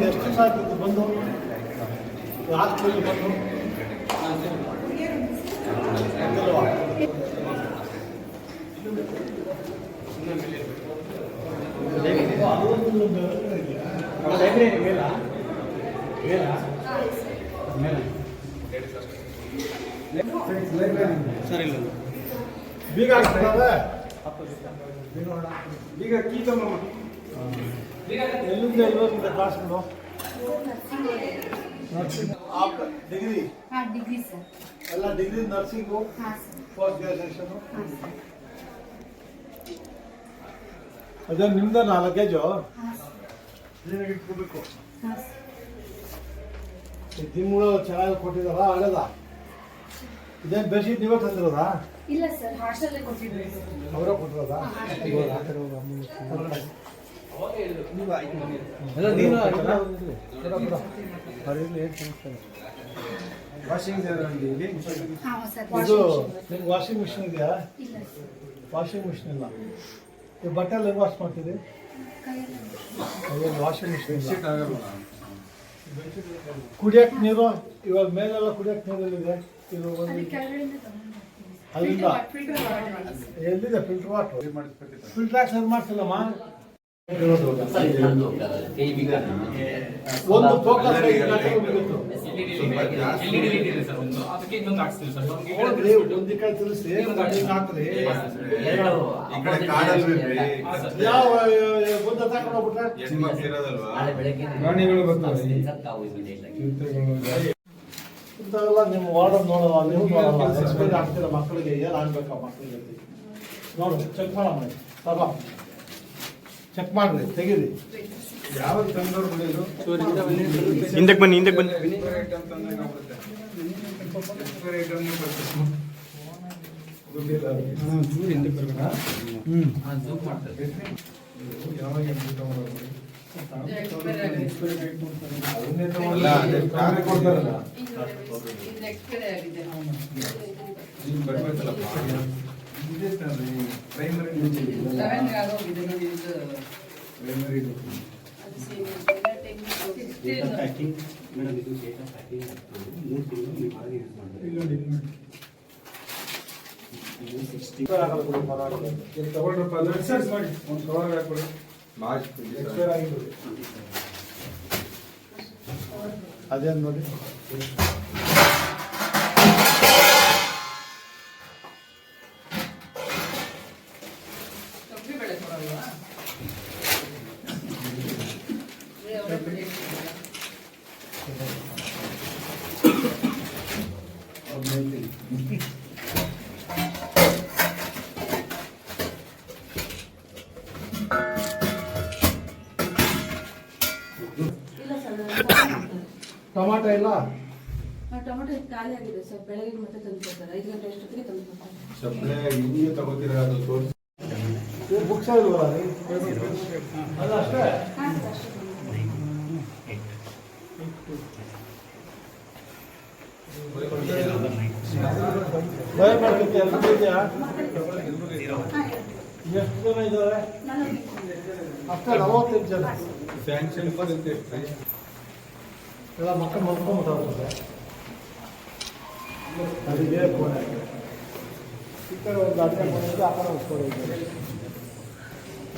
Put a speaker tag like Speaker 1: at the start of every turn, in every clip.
Speaker 1: ಎಷ್ಟು ದಿವಸ ಆಗ್ತದೆ ಬಂದು ಹಾಸ್ಪಿಟಲ್ ಬಂದು ಗೊತ್ತಿಲ್ವಾ? ಅದೊಂದು ಲೈಬ್ರರಿ ಮೇಲ? ಮೇಲ? ಸರಿ ಇಲ್ಲ ಬೀಗ ಹಾಕ್ತಾರೆ? ಬೀಗ ಕೀ ತಮ್ಮ ಎಲ್ಲಿಂದ ಎಲ್ಲಿಂದ ಕ್ಲಾಸ್ಗಳು ನರ್ಸಿಂಗ್ ಡಿಗ್ರಿ
Speaker 2: ಹಾಂ ಡಿಗ್ರಿ ಸರ್
Speaker 1: ಎಲ್ಲ ಡಿಗ್ರಿ ನರ್ಸಿಂಗು
Speaker 2: ಹಾಂ ಸರ್
Speaker 1: ಪೋಸ್ಟ್ ಗ್ರಾಜುಯೇಷನ್
Speaker 2: ಹಾಂ ಸರ್
Speaker 1: ಅದೇ ನಿಮ್ದ ನಾಲ್ಕೇಜು
Speaker 2: ಹಾಂ ಸರ್
Speaker 1: ಕ್ಲೀನಾಗಿ ಇಟ್ಕೋಬೇಕು
Speaker 2: ಹಾಂ
Speaker 1: ತಿಂಗಳು ಚೆನ್ನಾಗಿ ಕೊಟ್ಟಿದಾರ ಹಳೇದ ಇದೇನು ಬೆಡ್ಶೀಟ್ ನೀವೇ ತಂದಿರೋದಾ?
Speaker 2: ಇಲ್ಲ ಸರ್
Speaker 1: ಅವರೇ ಕೊಟ್ಟಿರೋದಾ?
Speaker 2: ಹಾಸ್ಟೆಲ್.
Speaker 1: ಬಿಡು. ಅವ್ರು. ವಾಷಿಂಗ್ ಮಿಷಿನ್ ಇದೆಯಾ?
Speaker 2: ಇಲ್ಲ ಸರ್.
Speaker 1: ವಾಷಿಂಗ್ ಮಿಷಿನ್ ಇಲ್ಲ. ಬಟ್ಟೆ ಎಲ್ಲ ವಾಶ್ ಮಾಡ್ತೀರಿ?
Speaker 2: ಕೈಯಲ್ಲಿ
Speaker 1: ವಾಷಿಂಗ್ ಮಿಷಿನ್ ನೀರು ಇವಾಗ ಮೇಲೆಲ್ಲ ಕುಡಿಯಕ್ ನೀರಲ್ಲಿದೆ. ಇದು ಅಲ್ಲಿಂದ? ಎಲ್ಲಿದೆ ಫಿಲ್ಟರ್ ವಾಟರ್ ಫಿಲ್ಟರ್ ಸರ್ ಮಾಡ್ತಿಲ್ಲಮ್ಮ ಒಂದು ಫೋಕಸ್
Speaker 3: ಪ್ರಾಣಿಗಳು ಬರ್ತವೆ
Speaker 1: ಇಂಥವೆಲ್ಲ ನಿಮ್ಮ ವಾರ್ಡನ್ ನೋಡಲ್ಲ ನೀವು ನೋಡಲ್ಲ. ಎಕ್ಸ್ಪೈರ್ ಆಗ್ತಿರೋ ಮಕ್ಕಳಿಗೆ? ಏನು ಆಗ್ಬೇಕು ಆ ಮಕ್ಕಳಿಗೆ? ನೋಡು ಚೆಕ್ ಮಾಡಮ್ಮ. ತಗೋ. ಚೆಕ್ ಮಾಡ್ರಿ ತೆಗೀರಿ.
Speaker 3: ಯಾವಾಗ ತಂದವ್ರು ಬಿಡೋದು
Speaker 4: ಹಿಂದಕ್ಕೆ ಬನ್ನಿ ಹಿಂದಕ್ಕೆ ಬನ್ನಿ.
Speaker 3: ಐಟಮ್ ತಂದಂಗೆ ಐಟಮ್ ಕೊಡ್ತಾರಲ್ಲ. ಇಲ್ಲಿ ಬರ್ಬೇಕಲ್ಲಪ್ಪ. ಇದೇ ತಾನ್ರಿ ಪ್ರೈಮರಿ ಪ್ರೈಮರಿ ಇಲ್ಲಿ ತಗೊಳ್ರಪ್ಪ ಅದು ಎಕ್ಸರ್ಸ್ ಮಾಡಿ ಒಂದು ಕವರ್ ಹಾಕ್ಬಿಡಿ ಎಕ್ಸ್ಪೈರ್ ಆಗಿಬಿಡಿ
Speaker 1: ಅದೇನು ನೋಡಿ ಟೊಮಾಟೊ ಇಲ್ಲ?
Speaker 2: ಟೊಮೆಟೊ ಖಾಲಿ ಆಗಿದೆ ಸರ್. ಬೆಳಗ್ಗೆ ಮತ್ತೆ ತಂದು ಕೊಡ್ತಾರೆ. ಐದು ಗಂಟೆ ಅಷ್ಟೊತ್ತಿಗೆ ತಂದು ಕೊಡ್ತಾರೆ.
Speaker 5: ಸಪ್ಲೈ ಹಿಂಗೆ ತಗೋತೀರಾ ಅದು ತೋರಿಸಿ?
Speaker 1: ಅಷ್ಟೇ? ಎಷ್ಟು ಜನ ಇದ್ದಾರೆ? ಅಷ್ಟೇ, ನಲವತ್ತೈದು ಜನ.
Speaker 5: ಸ್ಯಾಂಕ್ಷನ್
Speaker 1: ಎಲ್ಲ ಮಕ್ಕಳು ಮಲ್ಕೊಂಡ್ಬಿಟ್ಟವ್ರೆ ಅದಕ್ಕೆ ಫೋನ್ ಹಾಕಿ. ಈ ಒಂದು ಅಡ್ಡೆ ಇದೆ ಆ ಕಡೆ ಒಂದು ಇದೆ ಯಾವಾಗ ಏ ಯಾರು ವಾರ್ಡಲ್ಲಿ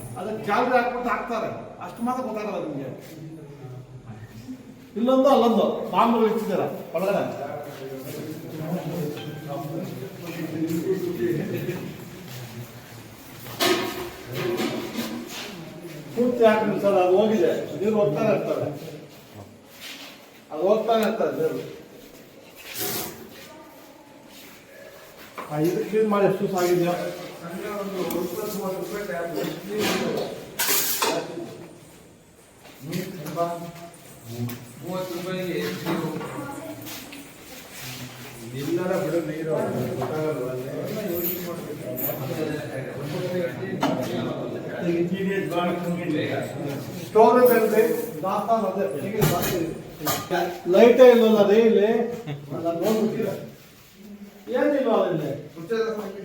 Speaker 1: ಅದಕ್ಕೆ ಜಾಲರಿ ಹಾಕ್ಬಿಟ್ಟು ಹಾಕ್ತಾರೆ. ಅಷ್ಟು ಮಾತ್ರ ಗೊತ್ತಾಗಲ್ಲ ನಿಮಗೆ. ಇಲ್ಲೊಂದು ಅಲ್ಲೊಂದು. ಮಾಮೂಲು ಇಟ್ಟಿದ್ದೀರ ಒಳಗಡೆ. ಪೂರ್ತಿ ಹಾಕಿ ಸರ್ ಅದು ಹೋಗಿದೆ. ನೀರು ಹೋಗ್ತಾನೆ ಇರ್ತಾರೆ. ಅದು ಹೋಗ್ತಾನೆ ಇರ್ತಾರೆ ನೀರು ಆ, ಇದು ಕ್ಲೀನ್ ಮಾಡಿ ಎಷ್ಟು ದಿವಸ ಆಗಿದೆಯಾ
Speaker 3: ಮೂವತ್ತು ರೂಪಾಯಿಗೆ ನೀರು. ಎಲ್ಲರ ಬಿಡು ನೀರು. ಗೊತ್ತಾಗಲ್ವಾ
Speaker 1: ಸ್ಟೋರೇಜ್ ಅಂದ್ರೆ ದಾಸ್ತಾನು ಅದೇ ಲೈಟೇ ಇಲ್ಲಲ್ಲ ರೀ ಇಲ್ಲಿ ಏನಿಲ್ವಾ ನೋಡ್ಬಿಟ್ಟಿಲ್ಲ ಏನಿಲ್ಲ ಇಲ್ಲಿ ತರಕಾರಿ ಇಲ್ವಾ ರೀ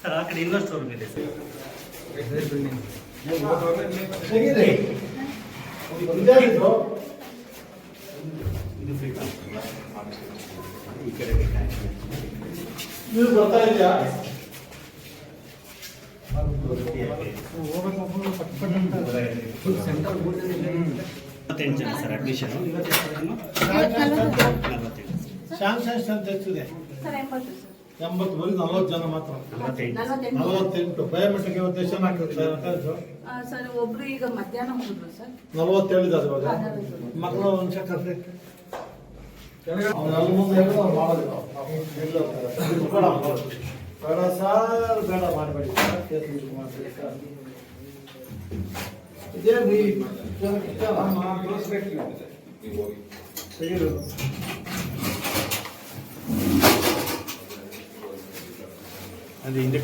Speaker 4: ಸರ್ ಆ ಕಡೆ ಇನ್ನೊಂದು ಸ್ಟೋರ್ ಇದೆ ಇದು
Speaker 1: ಬರ್ತಾ ಇದೆಯಾ?
Speaker 4: ಮೂವತ್ತೆಂಟು ಜನ ಸರ್ ಅಡ್ಮಿಷನ್
Speaker 1: ಅಂತ ಹೆಚ್ಚಿದೆ.
Speaker 2: ಸರ್ ಎಂಬತ್ತು ಸರ್
Speaker 1: ಎಂಬತ್ತು ಬರೀ ನಲವತ್ತು ಜನ ಮಾತ್ರ.
Speaker 4: ನಲವತ್ತೆಂಟು.
Speaker 1: ಬಯೋಮೆಟ್ರಿಕ್ ಇವತ್ತು ಎಷ್ಟು ಜನ ಆಗ್ತದೆ ಸರ್?
Speaker 2: ಆ, ಸರ್ ಒಬ್ರು ಈಗ ಮಧ್ಯಾಹ್ನ ಮುಗಿದ್ರು ಸರ್.
Speaker 1: ನಲವತ್ತೇಳು ಇದ್ದಾರೆ ಇವಾಗ ಮಕ್ಕಳು ಒಂದು ಚೆಕ್ ಇದು ಬೇಡ ಸರ್ ಬೇಡ ಮಾಡಬೇಡಿ ಸರ್ ಕೇಸ್ ಇದು ಮಾಡ್ಬೇಡಿ ಸರ್? ಇದೇನು ಈ ತೆಗೀರಿ ಇದು.
Speaker 4: ಅದು ಹಿಂದೆ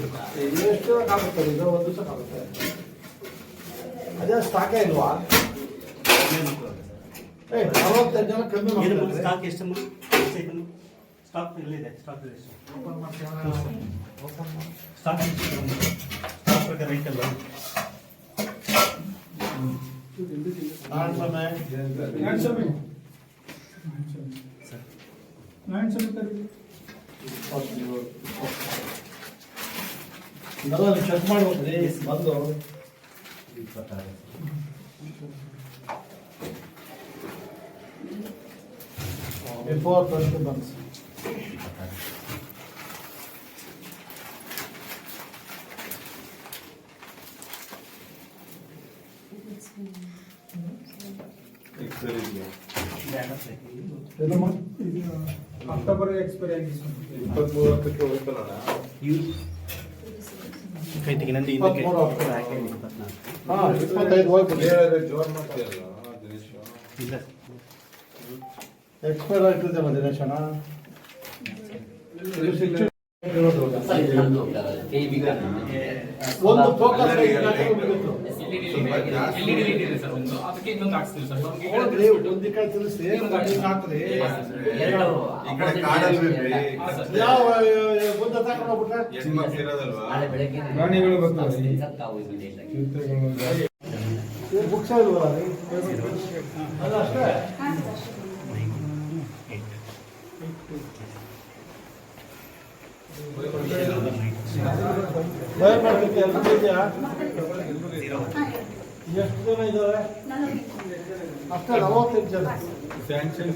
Speaker 1: ಇದು ಎಷ್ಟು ಆಗುತ್ತೆ ಇದು ಒಂದು ದಿವಸ ಆಗುತ್ತೆ ಅದೇ ಸ್ಟಾಕೇ ಇಲ್ವಾ? ಏ ನಲವತ್ತೈದು ಜನ ಕಮ್ಮಿ ಮಾಡ್ತಾರೆ.
Speaker 4: ಸ್ಟಾಕ್ ಎಷ್ಟು ಸ್ಟಾಕ್ ಎಲ್ಲಿದೆ ಸ್ಟಾಕ್ ಎಷ್ಟು ಸ್ಟಾಕ್ ಸ್ಟಾಕ್ ಪ್ರಕಾರ ರೈಟ್ ಅಲ್ಲ
Speaker 1: ನಾರಾಯಣ ಸ್ವಾಮಿ ಇದೆಲ್ಲ ನೀವು ಚೆಕ್ ಮಾಡ್ಬೇಕ್ರಿ ಬಂದು ಬಿಫೋರ್ ಟ್ವೆಂಟಿ ಮಂತ್ಸ್
Speaker 5: ಎಕ್ಸರ್ ಇದೆಯಾ
Speaker 3: ಅಕ್ಟೋಬರ್ ಎಕ್ಸ್ಪೈರಿ ಆಗಿ
Speaker 5: ಇಪ್ಪತ್ತ್ ಮೂವತ್ತಕ್ಕೆ ಹೋಗ್ತಾನಲ್ಲ
Speaker 4: ಕೈ ತೆಗಿ ನಂದು ಹಿಂದಕ್ಕೆ
Speaker 1: ಇಪ್ಪತ್ತೈದು
Speaker 4: ಇಲ್ಲ.
Speaker 1: ಎಕ್ಸ್ಪೈರ್ ಆಗ್ತಿದೆ ಒಂದು ಫೋಕಸ್
Speaker 3: ಪ್ರಾಣಿಗಳು ಬರ್ತಾವೆ.
Speaker 1: ಬುಕ್ಸ್ ಇಲ್ವಲ್ಲ ಅಲ್ಲ ಅಷ್ಟೇ? ಬಯೋಮೆಟ್ರಿಕ್ ಎಲ್ಲ ಇದೆಯಾ ಎಷ್ಟು ಜನ ಇದ್ದಾರೆ ಅಷ್ಟೇ ನಲವತ್ತೈದು ಜನ.
Speaker 3: ಸ್ಯಾಂಕ್ಷನ್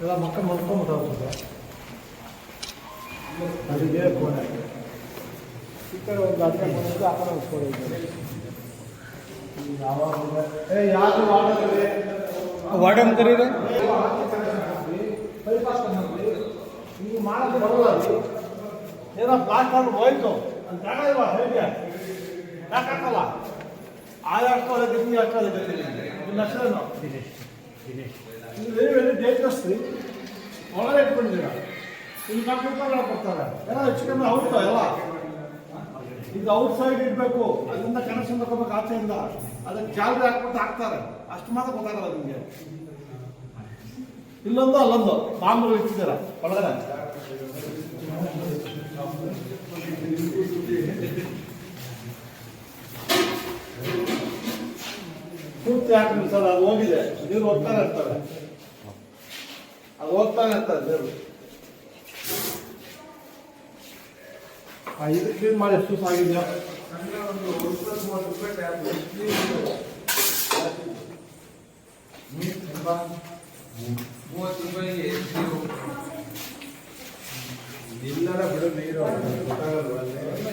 Speaker 1: ಎಲ್ಲ ಮಕ್ಕಳು ಮಲ್ಕೊಂಬಿಟ್ಟು ಅದಕ್ಕೆ ಫೋನ್ ಈ ಕಡೆ ಒಂದು ಅಡ್ಡ ಬಂದಿದ್ದು ಆ ಕಡೆ ಉಸ್ಕೊಂಡಿದ್ದಾರೆ ಯಾವಾಗ ಏ ಯಾರು ಮಾಡಿದ್ರೆ
Speaker 3: ವಾರ್ಡನ್ ಕರೀರಿ
Speaker 1: ನೀವು ಮಾಡೋದು ಬರಲ್ಲ. ಏನೋ ಪ್ಲಾಟ್ ಆಗಿ ಹೋಯ್ತು ಅಂತ ಜಾಗ ಇಲ್ವಾ, ಹೇಗೆ? ಯಾಕೆ ಹಾಕಲ್ಲ? ಆಗ ಅಷ್ಟು ಅದೇ ಗತಿ ನಿಮ್ಮ ಹೆಸರೇನು ಡೇಂಜರಸ್ ರೀ ಒಳಗೆ ಇಟ್ಕೊಂಡಿದ್ದೀರ? ಇಲ್ಲಿ ಕಂಪ್ಯೂಟರ್ ಕೊಡ್ತಾರೆ. ಏನೋ ಹೆಚ್ಚು ಕಮ್ಮಿ ಔಟ್ ಎಲ್ಲ ಇದು ಔಟ್ ಸೈಡ್ ಇಡಬೇಕು. ಅಲ್ಲಿಂದ ಕನೆಕ್ಷನ್ ತಗೋಬೇಕು ಆಚೆಯಿಂದ. ಅದಕ್ಕೆ ಜಾಲರಿ ಹಾಕ್ಬಿಟ್ಟು ಹಾಕ್ತಾರೆ. ಅಷ್ಟು ಮಾತ್ರ ಗೊತ್ತಾಗಲ್ಲ ನಿಮಗೆ. ಇಲ್ಲೊಂದು ಅಲ್ಲೊಂದು. ಬಾಂಬ್ ಇಟ್ಟಿದ್ದೀರ? ಒಳಗಡೆ. ಪೂರ್ತಿ ಹಾಕ್ರಿ ಸರ್ ಅದು ಹೋಗಿದೆ. ನೀರು ಹೋಗ್ತಾನೆ ಇರ್ತಾರೆ. ಅದು ಹೋಗ್ತಾನೆ ಇರ್ತಾರೆ ನೀರು. ಆ, ಇದು ಕ್ಲೀನ್ ಮಾಡಿ ಎಷ್ಟು ದಿವಸ ಆಗಿದೆಯಾ?
Speaker 3: ಮೂವತ್ತು ರೂಪಾಯಿಗೆ ಇಲ್ಲೆಲ್ಲ ಬಿಡು ನೀರು. ಗೊತ್ತಾಗಲ್ವಾ?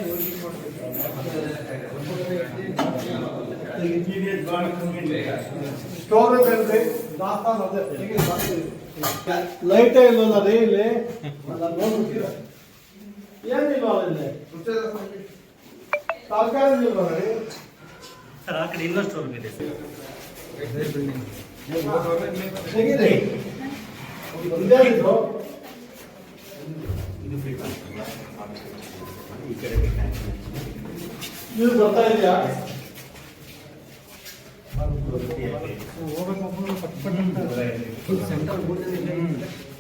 Speaker 3: ಯೋಚನೆ
Speaker 1: ಸ್ಟೋರ್ ರೂಮ್ ಏನ್ರಿ ದಾಸ್ತಾನು ಅದೇ ಲೈಟೇ ಇಲ್ವಲ್ಲ ರೀ ಇಲ್ಲಿ ಏನಿಲ್ವ ಇಲ್ಲಿ ತರಕಾರಿ ಇಲ್ವ
Speaker 4: ಕಡೆ ಇನ್ನೊಂದು ಸ್ಟೋರ್ ಇದೆ
Speaker 1: ತೆಗೀರಿ ಇದೇನಿದು
Speaker 4: ಇದು.
Speaker 1: ನೀವು ಬರ್ತಾ ಇದೆಯಾ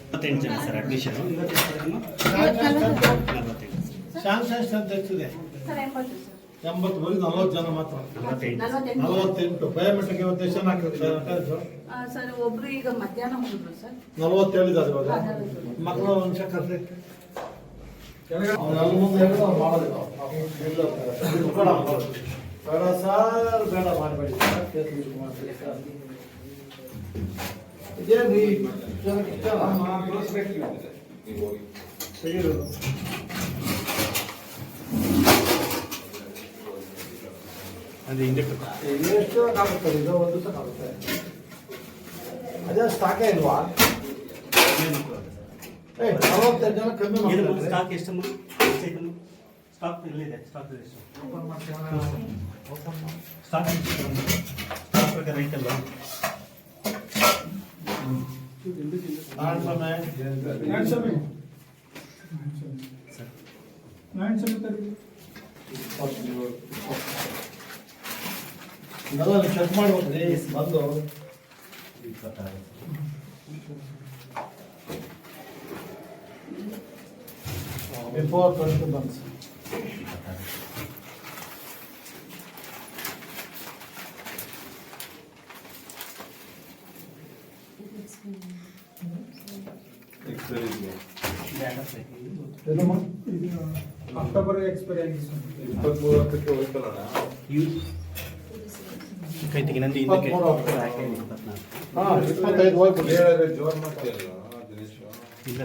Speaker 4: ಮೂವತ್ತೆಂಟು ಜನ ಸರ್ ಅಡ್ಮಿಷನ್
Speaker 1: ಅಂತ ನಲವತ್ತು ಜನ ಮಾತ್ರ
Speaker 4: ನಲವತ್ತೆಂಟು
Speaker 1: ಬಯೋಮೆಟ್ರಿಕ್ ಇವತ್ತು ಎಷ್ಟು ಜನ
Speaker 2: ಸರ್ ಒಬ್ರು ಈಗ ಮಧ್ಯಾಹ್ನ ಹೋಗಿದ್ರು ಸರ್.
Speaker 1: ಇವಾಗ ಮಕ್ಕಳು ಅವ್ನು ಅಲ್ಲಿ ಮುಂದೆ ಹೇಳಿದ್ರೆ ಅವ್ನು ಮಾಡೋದಿಲ್ಲ ಬೇಡ ಸರ್. ಬೇಡ ಮಾಡಬೇಡಿ ಸರ್ ಕೇಸ್ ಸರ್ ಇದೇನು? ತೆಗೀರಿ.
Speaker 4: ಅದು
Speaker 1: ಇದು ಎಷ್ಟು ಆಗುತ್ತೆ ಇದು ಒಂದು ದಿವಸ ಆಗುತ್ತೆ ಅದೇ ಸ್ಟಾಕೇ ಇಲ್ವಾ? ನಲವತ್ತೈದು ಜನ ಕಮ್ಮಿ ಮಾಡ್ತಾರೆ.
Speaker 4: ಸ್ಟಾಕ್ ಎಷ್ಟು ಸ್ಟಾಕ್ ಎಲ್ಲಿದೆ ಸ್ಟಾಕ್ ಎಷ್ಟು ಸ್ಟಾಕ್ ಸ್ಟಾಕ್ ಪ್ರಕಾರ ರೈಟ್ ಅಲ್ವಾ
Speaker 1: ನಾರಾಯಣ ಸ್ವಾಮಿ. ನಾರಾಯಣ ಸ್ವಾಮಿ. ಇದೆಲ್ಲ ನೀವು ಚೆಕ್ ಮಾಡ್ಬೇಕ್ರಿ ಬಂದು
Speaker 4: ಇಪ್ಪತ್ತಾರು
Speaker 1: before twenty months
Speaker 3: October expiry ಆಗಿದೆ
Speaker 5: ಇಪ್ಪತ್ಮೂರು ಹತ್ತಕ್ಕೆ ಹೋಯ್ತಲ್ಲ
Speaker 4: ಕೈ ತೆಗಿ ನಂದು ಹಿಂದಕ್ಕೆ
Speaker 1: ಇಪ್ಪತ್ಮೂರು.
Speaker 4: ಇಪ್ಪತ್ನಾಲ್ಕು
Speaker 1: ಹಾಂ ಇಪ್ಪತ್ತೈದು ಹೋಗ್ಬಿಡಿ
Speaker 5: ಹೇಳಿದ್ರೆ ಜೋರ್ ಮಾಡ್ತೀಯಲ್ಲ ದಿನೇಶ್
Speaker 4: ಇಲ್ಲ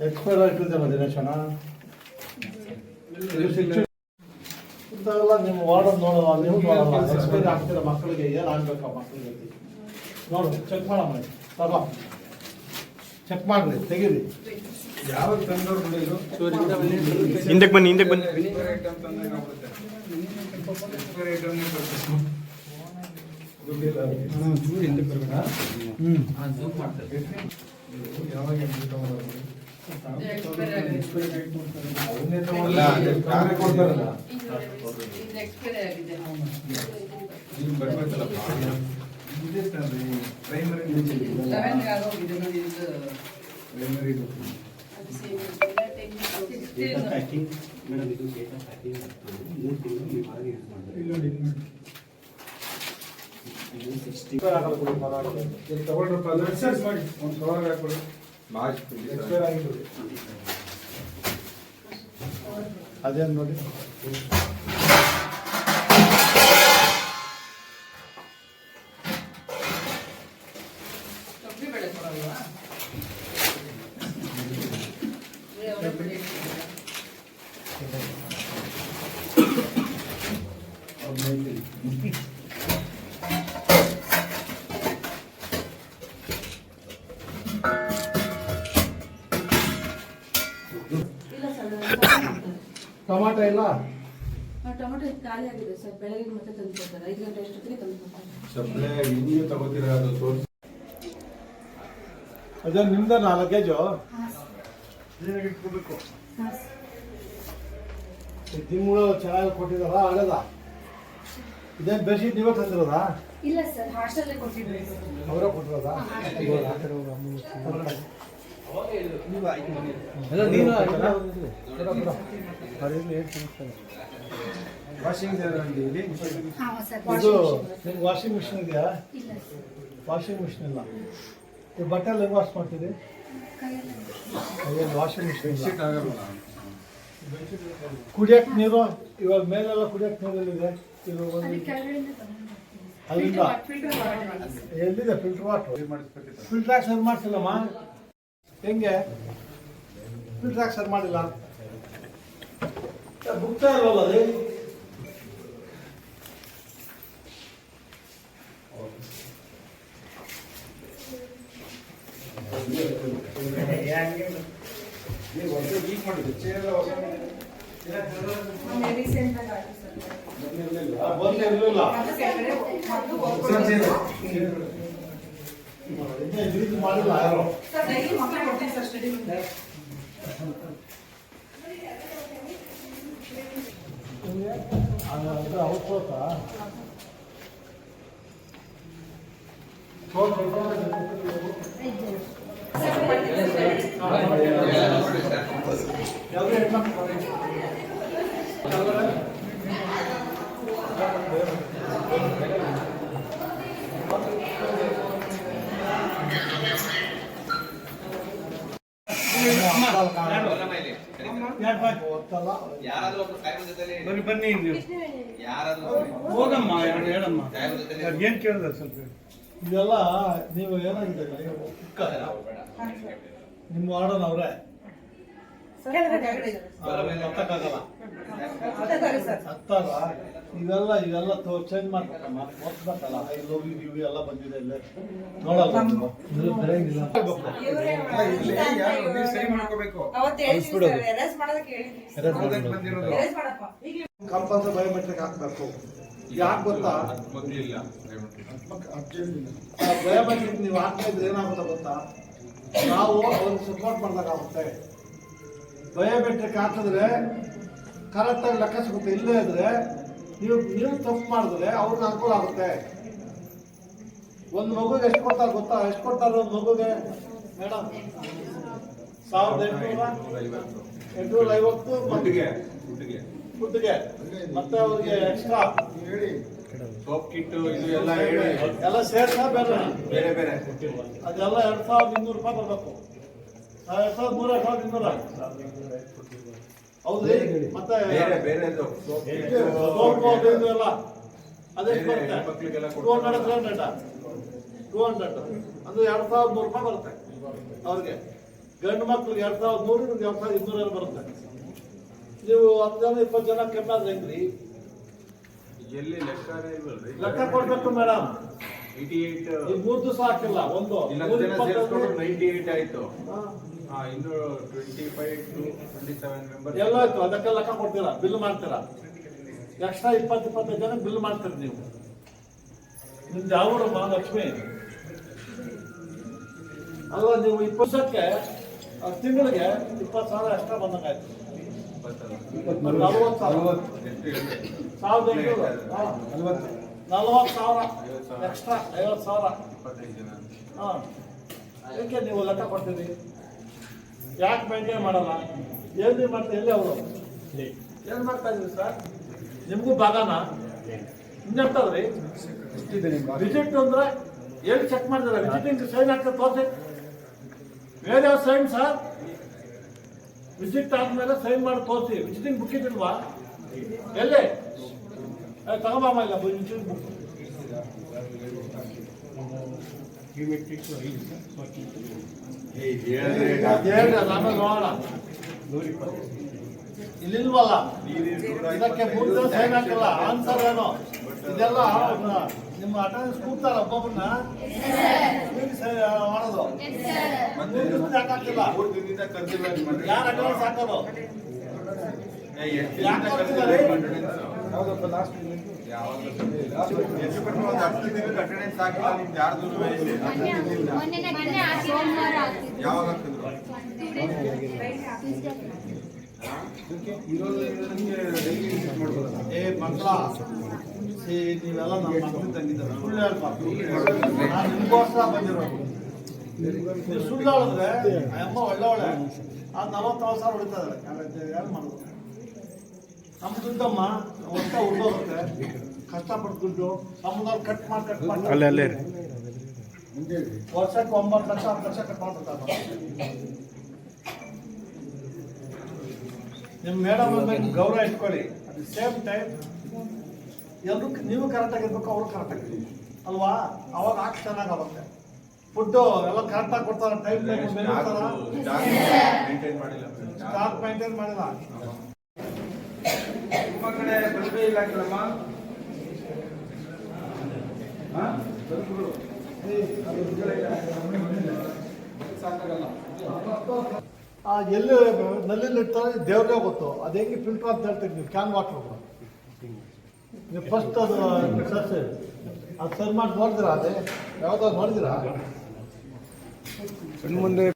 Speaker 1: ಎಕ್ಸ್ಪೈರ್ ಆಗ್ತಿದ್ದಲ್ಲ ಇಂಥವೆಲ್ಲ ನಿಮ್ಮ ವಾರ್ಡನ್ ನೋಡಲ್ಲ ನೀವು ನೋಡಲ್ಲ ಎಕ್ಸ್ಪೈರ್ ಆಗ್ತಿರೋ ಮಕ್ಕಳಿಗೆ ಏನು ಆಗ್ಬೇಕು ಮಕ್ಕಳಿಗೆ ನೋಡು ಚೆಕ್ ಮಾಡಮ್ಮ ತಗೋ ಚೆಕ್ ಮಾಡ್ರಿ ತೆಗೀರಿ.
Speaker 3: ಯಾವಾಗ ತಂದವ್ರು ಬಿಡಿದ್ರು
Speaker 4: ಹಿಂದಕ್ಕೆ ಬನ್ನಿ ಹಿಂದಕ್ಕೆ ಬನ್ನಿ.
Speaker 3: ಆಗ್ಬಿಡುತ್ತೆ ಎಕ್ಸ್ಪೈರಿ ಐಟಮ್ನೇ ಕೊಡ್ತಾರೆ ದುಡ್ಡಿಲ್ಲ ಯಾವಾಗ
Speaker 4: ಡೇಟಾ ಪ್ಯಾಕಿಂಗ್ ಮೇಡಮ್ ಇದು ಡೇಟಾ ಪ್ಯಾಕಿಂಗ್ ಮೂರು ತಿಂಗಳು ನೀವು ಯೂಸ್
Speaker 3: ಇಲ್ಲಿ
Speaker 4: ಇದು ಸಿಕ್ಸ್ಟಿ
Speaker 3: ಅದು ಎಕ್ಸರ್ಸ್ ಮಾಡಿ. ಒಂದು ಕವರ್ ಹಾಕ್ಬಿಡಿ
Speaker 5: ಮಾರ್ಚ್
Speaker 3: ಎಕ್ಸ್ಪೈರ್ ಆಗಿದ್ದು.
Speaker 1: ಅದೇನು ನೋಡಿ
Speaker 2: ಸರ್ ಬೆಳಗ್ಗೆ ಮತ್ತೆ ತಂದು ಕೊಡ್ತಾರೆ. ಐದು ಗಂಟೆ ಅಷ್ಟೊತ್ತಿಗೆ
Speaker 5: ಸಪ್ಲೈ ನೀವು ತಗೋತೀರಾ ಅದು ತೋರಿಸಿ?
Speaker 1: ಅದೇ ನಿಮ್ದ ನಾ ಲಗೇಜು ತಿಂಗಳು ಚೆನ್ನಾಗಿ ಕೊಟ್ಟಿದಾರ ಹಳೆದ? ಇದೇನು ಬೆಡ್ಶೀಟ್ ನೀವೇ ತಂದಿರೋದಾ?
Speaker 2: ಇಲ್ಲ ಸರ್. ಹಾಸ್ಟೆಲ್ಲೇ ಕೊಟ್ಟಿದ್ವಿ
Speaker 1: ಅವರೇ ಕೊಟ್ಟಿರೋದಾ? ಇವಾಗ ಆ ಕಡೆ ಹೋಗಿ ಅಮ್ಮ ಹೊರಗಡೆ. ಎಲ್ಲ ನೀನು ಆಯ್ತಾ? ಬಿಡ, ಬಿಡ. ಅವ್ರು ಇರ್ಲಿ, ಏನ್ ಸಮಸ್ಯೆ ಇಲ್ಲ.
Speaker 3: ವಾಷಿಂಗ್ ಇಲ್ಲಿ?
Speaker 1: ಇದು ನಿಮ್ಗೆ ವಾಷಿಂಗ್ ಮಿಷಿನ್ ಇದೆಯಾ?
Speaker 2: ಇಲ್ಲ ಸರ್.
Speaker 1: ವಾಷಿಂಗ್ ಮಿಷಿನ್ ಇಲ್ಲ. ಈ ಬಟ್ಟೆ ಎಲ್ಲ ವಾಶ್ ಮಾಡ್ತೀರಿ? ಕೈಯಲ್ಲಿ. ವಾಷಿಂಗ್ ಮಿಷಿನ್ ಇಲ್ಲ. ಕುಡಿಯಕ್ ನೀರು ಇವಾಗ ಮೇಲೆಲ್ಲ ಕುಡಿಯಕ್ ನೀರಲ್ಲಿದೆ ಇದು. ಒಂದು ಅಲ್ಲಿಂದ. ಎಲ್ಲಿದೆ ಫಿಲ್ಟರ್ ವಾಟರ್ ಫಿಲ್ಟರ್ ಹಾಕಿ ಸರ್ ಮಾಡ್ತಿಲ್ಲಮ್ಮ ಹೆಂಗೆ? ಫಿಲ್ಟರ್ ಹಾಕಿ ಸರ್ ಮಾಡಿಲ್ಲ. ಬುಕ್ತಾ ಇಲ್ವಲ್ಲ ರೀ
Speaker 2: ಮೊನ್ನೆ recent ಆಗಿ ಆಯ್ತು ಸರ್.
Speaker 1: ಆ, ಬಂದು ಇರ್ಲಿಲ್ಲ
Speaker 2: ಮತ್ತೆ ಕೆಳಗಡೆ ಮೊದ್ಲು ಹೋಗ್ಬಿಟ್ಟು-
Speaker 1: ಇನ್ನೇ ಈ ರೀತಿ ಮಾಡಿಲ್ಲ ಯಾರು
Speaker 2: ಸರ್, daily ಮಕ್ಳು ಕೊಡ್ತೀನಿ ಸರ್ study ಮುಂದೆ.
Speaker 1: ಅದು ಅವ್ರು. ಯಾವ್ದು ಹೆಣ್ಮಕ್ಳು ಬನ್ನಿ. ನೀವು
Speaker 6: ಯಾರಾದ್ರೂ
Speaker 1: ಹೋಗಮ್ಮ ಹೇಳಮ್ಮ ಏನ್ ಕೇಳಿದ್ರೆ ಸ್ವಲ್ಪ. ಇದೆಲ್ಲ ನೀವು ಏನಾಗಿದೆ ನಿಮ್ಮ ವಾರ್ಡನ್ ಅವರೇ. ಹತ್ತಕ್ಕಾಗಲ್ಲ. ಹತ್ತಾರ ಇವೆಲ್ಲ ಇವೆಲ್ಲ ತೋ ಚೇಂಜ್ ಮಾಡ್ಬೇಕಮ್ಮ. ಓದ್ಬೇಕಲ್ಲ ಐ ಲವ್ ಯು ಎಲ್ಲ ಬಂದಿದೆ ಇಲ್ಲೇ. ನೋಡಲ್ಲ ಕಂಪಲ್ಸರಿ ಬಯೋಮೆಟ್ರಿಕ್ ಹಾಕ್ಬೇಕು. ಯಾಕೆ ಗೊತ್ತಾ?
Speaker 5: ಮೊದಲು ಇಲ್ಲ
Speaker 1: ಬಯೋಮೆಟ್ರಿಕ್ ನೀವು ಹಾಕ್ತಾ ಇದ್ರೆ ಏನಾಗುತ್ತೆ ಗೊತ್ತಾ? ನಾವು ಅವ್ರಿಗೆ ಸಪೋರ್ಟ್ ಮಾಡ್ದಾಗುತ್ತೆ ಬಯೋಮೆಟ್ರಿಕ್ ಹಾಕಿದ್ರೆ ಕರೆಕ್ಟಾಗಿ ಲೆಕ್ಕ ಸಿಗುತ್ತೆ. ಇಲ್ಲೇ ಇದ್ರೆ ನೀವು ನೀವು ತಪ್ಪು ಮಾಡಿದ್ರೆ ಅವ್ರಿಗೆ ಅನುಕೂಲ ಆಗುತ್ತೆ. ಒಂದು ಮಗುಗೆ ಎಷ್ಟು ಕೊಡ್ತಾರೆ ಗೊತ್ತಾ? ಎಷ್ಟು ಕೊಡ್ತಾರೆ ಒಂದು ಮಗುಗೆ? ಮೇಡಮ್ ಸಾವಿರದ ಎಂಟುನೂರ
Speaker 5: ಐವತ್ತು
Speaker 1: ಎಂಟುನೂರ ಐವತ್ತು.
Speaker 5: ದುಡ್ಡಿಗೆ ದುಡ್ಡಿಗೆ.
Speaker 1: ಫುಡ್ಗೆ ಮತ್ತೆ ಅವ್ರಿಗೆ ಎಕ್ಸ್ಟ್ರಾ
Speaker 5: ಸೋಪ್ ಕಿಟ್ಟು ಇದು ಎಲ್ಲ ಹೇಳಿ.
Speaker 1: ಎಲ್ಲ ಸೇರ್ಸ ಬೇರೆ
Speaker 5: ಬೇರೆ ಬೇರೆ.
Speaker 1: ಅದೆಲ್ಲ ಎರಡು ಸಾವಿರದ ಇನ್ನೂರು ರೂಪಾಯಿ ಬರಬೇಕು. ಎರಡು ಸಾವಿರದ ಮೂರು ಎರಡು ಸಾವಿರದ ಇನ್ನೂರ. ಹೌದು ಮತ್ತೆ
Speaker 5: ಬೇರೆ ಬೇರೆ ಸೋಪ್
Speaker 1: ಇದು ಅದು ಎಲ್ಲ. ಅದೇ
Speaker 5: ಹೆಣ್ಮಕ್ಳಿಗೆಲ್ಲ
Speaker 1: two hundred three hundred two hundred ಅಂದ್ರೆ ಎರಡು ಸಾವಿರದ ನೂರು ರೂಪಾಯಿ ಬರುತ್ತೆ ಅವ್ರಿಗೆ. ಗಂಡು ಮಕ್ಳಿಗೆ ಎರಡು ಸಾವಿರದ ನೂರು ಎರಡು ಎರಡ್ ಸಾವಿರದ ಇನ್ನೂರ ಬರುತ್ತೆ. ನೀವು ಹತ್ತು ಜನ ಇಪ್ಪತ್ತು ಜನ ಕಮ್ಮಿ ಆದ್ರೆ ಹೆಂಗ್ರಿ?
Speaker 5: ಎಲ್ಲಿ ಲೆಕ್ಕನೇ ಇಲ್ವಲ್ರಿ
Speaker 1: ಲೆಕ್ಕ ಕೊಡ್ಬೇಕು ಮೇಡಮ್.
Speaker 5: ಏಯ್ಟಿ ಏಟ್
Speaker 1: ಈ ಮೂರು ದಿವಸ ಹಾಕಿಲ್ಲ ಒಂದು ನೂರ
Speaker 5: ಜನ ನೈಂಟಿ ಏಟ್ ಆಯ್ತು.
Speaker 1: ಹಾ.
Speaker 5: ಹಾ ಇನ್ನು twenty five to twenty seven member
Speaker 1: ಎಲ್ಲ ಆಯ್ತು ಅದಕ್ಕೆ ಲೆಕ್ಕ ಕೊಡ್ತೀರಾ? ಬಿಲ್ ಮಾಡ್ತೀರಾ? ಎಕ್ಸ್ಟ್ರಾ ಇಪ್ಪತ್ತು ಇಪ್ಪತ್ತೈದು ಜನ ಬಿಲ್ ಮಾಡ್ತೀರಿ ನೀವು. ನಿಮ್ದು ಯಾವ ಊರಮ್ಮ ಲಕ್ಷ್ಮಿ ಅಲ್ಲ ನೀವು ಇಪ್ಪತ್ತಕ್ಕೆ ತಿಂಗಳಿಗೆ ಇಪ್ಪತ್ತು ಸಾವಿರ ಎಕ್ಸ್ಟ್ರಾ ಬಂದಂಗಾಯ್ತು. ನಲ್ವತ್ತು ಸಾವಿರ.
Speaker 5: ಎಷ್ಟು
Speaker 1: ಸಾವಿರದ ಎಂಟುನೂರು. ನಲ್ವತ್ತು. ಸಾವಿರ. ಎಕ್ಸ್ಟ್ರಾ ಐವತ್ತು ಸಾವಿರ. ಹಾಂ. ಅದಕ್ಕೆ ನೀವು ಲೆಕ್ಕ ಕೊಡ್ತೀರಿ? ಯಾಕೆ ಮೇಂಟೈನ್ ಮಾಡಲ್ಲ? ಎಲ್ಲಿ ಮತ್ತೆ ಎಲ್ಲಿ ಅವರು? ಏನು ಮಾಡ್ತಾ ಇದ್ದೀವಿ ಸರ್? ನಿಮಗೂ ಭಾಗನ ಇನ್ನೆಂತದ್ರಿ ವಿಸಿಟ್ ಅಂದ್ರೆ ಎಲ್ಲಿ ಚೆಕ್ ಮಾಡಿದಾರೆ ವಿಸಿಟಿಂಗ್ ಸೈನ್ ಹಾಕ್ತಾರೆ ತೋರಿಸಿ. ಬೇರೆ ಸೈನ್ ಸರ್ ವಿಸಿಟ್ ಆದ್ಮೇಲೆ ಸೈನ್ ಮಾಡಿ ತೋರಿಸಿ. ವಿಸಿಟಿಂಗ್ ಬುಕ್ ಇದಿಲ್ವಾ ಎಲ್ಲಿ? ತಗೋಬಾಮ ಇಲ್ಲ ನೋಡೋಣ ಇಲ್ಲಿಲ್ವಲ್ಲ? ಇದಕ್ಕೆ ಮೂರು ದಿವಸ ಏನಾಗಲ್ಲ ಆನ್ಸರ್ ಏನು? ಇದೆಲ್ಲ ನಿಮ್ಮ ಅಟೆಂಡೆನ್ಸ್ ಕೂಗ್ತಾರ ಒಬ್ಬೊಬ್ಬರನ್ನ? ಮಾಡೋದು. ಯಾರು ಅಟೆಂಡೆನ್ಸ್ ಹಾಕೋದು?
Speaker 5: ಯಾವಾಗ?
Speaker 1: ಏ ನೀವೆಲ್ಲ ನಮ್ಮ ಮಕ್ಕಳು ತಂಗಿದ್ದಾರೆ ಸುಳ್ಳು ಹೇಳ್ಬಾರ್ದು ನಾನು ನಿಮ್ಗೋಸ್ಕರ ಬಂದಿರೋದು ಸುಳ್ಳು ಹೇಳಿದ್ರೆ ಅಮ್ಮ ಒಳ್ಳೆ ಒಳ್ಳೆ ಆ ನಲವತ್ತು ಸಾವಿರ ಹೊಡಿತಾ ಇದ್ದಾರೆ ಯಾರು ನಮ್ಮ ದುಡ್ಡಮ್ಮ ವರ್ಷ ಉಳ್ದೋಗುತ್ತೆ ಕಷ್ಟಪಟ್ಟು ದುಡ್ಡು ನಮ್ಮದವ್ರು ಕಟ್ ಮಾಡಿ ಕಟ್ ಮಾಡಿ. ಅಲ್ಲೇ ಅಲ್ಲೇ ವರ್ಷಕ್ಕೆ ಒಂಬತ್ತು ಲಕ್ಷ ಹತ್ತು ಲಕ್ಷ ಕಟ್ ಮಾಡ್ಬಿಡ್ತಾರೆ ನಿಮ್ಮ ಮೇಡಮ್ ಗೌರವ ಇಟ್ಕೊಳ್ಳಿ. ಅಟ್ ದಿ ಸೇಮ್ ಟೈಮ್ ಎಲ್ರು ನೀವು ಕರೆಕ್ಟಾಗಿ ಇರ್ಬೇಕು ಅವ್ರು ಕರೆಕ್ಟಾಗಿ ಅಲ್ವಾ? ಅವಾಗ ಹಾಕಿ ಚೆನ್ನಾಗಾಗುತ್ತೆ. ಫುಡ್ಡು ಎಲ್ಲ ಕರೆಕ್ಟಾಗಿ ಕೊಡ್ತಾರ ಟೈಮ್ ಟೈಮ್
Speaker 5: ಮೇಂಟೈನ್ ಮಾಡಿಲ್ಲ.
Speaker 1: ಸ್ಟಾಕ್ ಮೇಂಟೈನ್ ಮಾಡಿಲ್ಲ.
Speaker 3: ಕಡೆ ಇಲ್ಲ ಕಣಮ್ಮ
Speaker 1: ಎಲ್ಲಿ ನಲ್ಲಿ ಇಡ್ತಾರೆ ದೇವ್ರಿಗೆ ಗೊತ್ತು. ಅದು ಹೆಂಗೆ ಫಿಲ್ಟರ್ ಅಂತ ಹೇಳ್ತೀರಿ ನೀವು? ಕ್ಯಾನ್ ವಾಟರ್ ನೀವು ಫಸ್ಟ್ ಅದು ಸರ್ ಅದು ಸರಿ ಮಾಡಿ ನೋಡಿದಿರಾ ಅದೇ? ಯಾವ್ದಾದ್ರು ನೋಡಿದಿರಾ
Speaker 3: ಮುಂದೆ